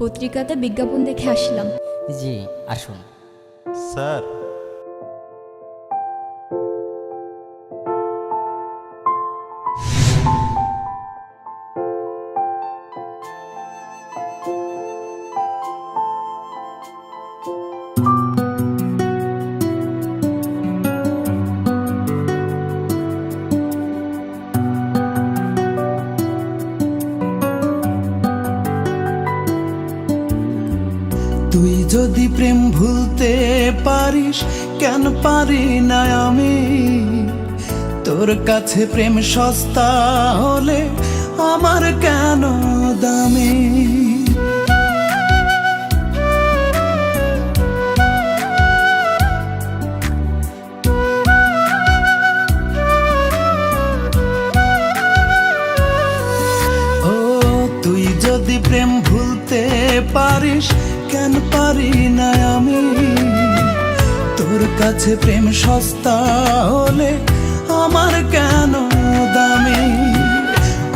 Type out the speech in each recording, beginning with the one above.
পত্রিকাতে বিজ্ঞাপন দেখে আসলাম। জি আসুন। স্যার তুই যদি প্রেম ভুলতে পারিস, কেন পারি না আমি? তোর কাছে প্রেম সস্তা হলে আমার কেন কাছে প্রেম সস্তা হলে আমার কেন দামি?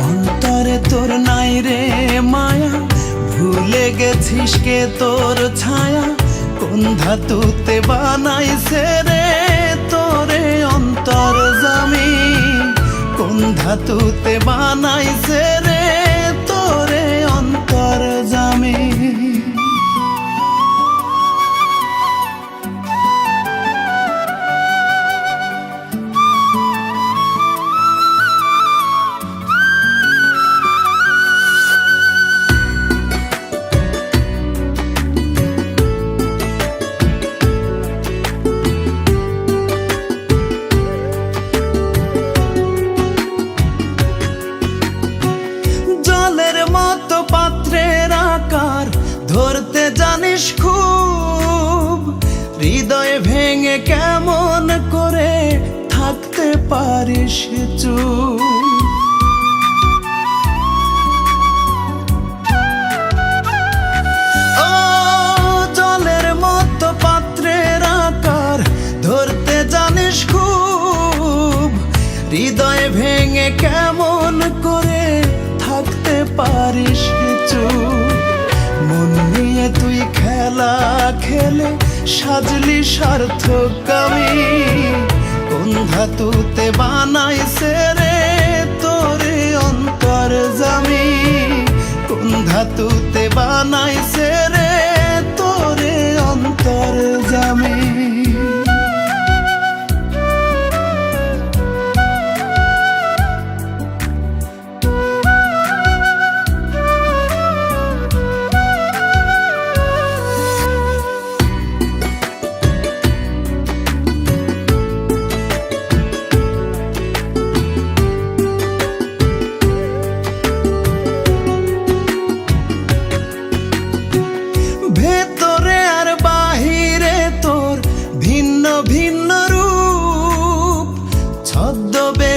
অন্তরে তোর নাই রে মায়া, ভুলে গেছিস কে তোর ছায়া? কোন ধাতুতে বানাইছে রে তোরে অন্তর জামি? কোন ধাতুতে বানাইছে রে তোরে অন্তর জামি? ভেঙে কেমন করে থাকতে পারিস চুপ হৃদয় ভেঙে কেমন করে থাকতে পারিস চুপ সাজলি সার্থক কামি কোন ধাতুতে বানাইছে রে তোরে অন্তর জামি কোন ধাতুতে বানাইছে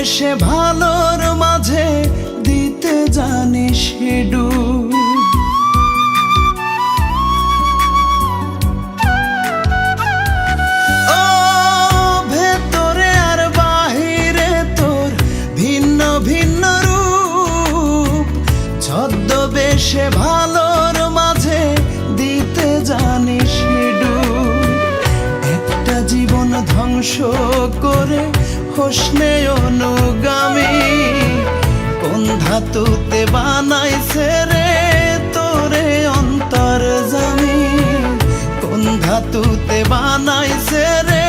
ছদ্মবেশে ভালোর মাঝে দিতে ডুব ভিন্ন ভিন্ন রূপ। ছদ্মবেশে ভালোর মাঝে দিতে জানিস ডুব একটা জীবন ধ্বংস করে হোসনে কোন ধাতুতে বানাইছে রে তোরে অন্তর জামি কোন ধাতুতে বানাইছে রে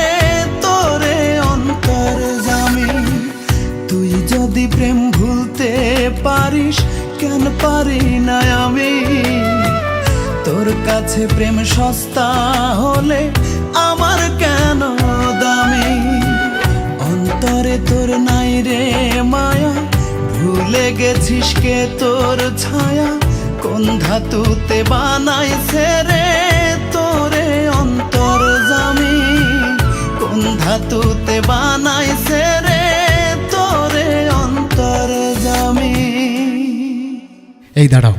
তোরে অন্তর জামি তুই যদি প্রেম ভুলতে পারিস, কেন পারি না আমি? তোর কাছে প্রেম সস্তা হলে ভুলে গেছিস কে তোর ছায়া? কোন ধাতুতে বানাইছে রে তোরে অন্তর জামি কোন ধাতুতে বানাইছে রে তোরে অন্তর জামি এই দাঁড়াও।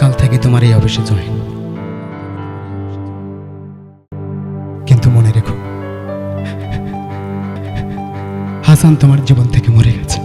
কাল থেকে তোমার এই অফিসে জয়েন হাসান তোমার জীবন থেকে মরে গেছে।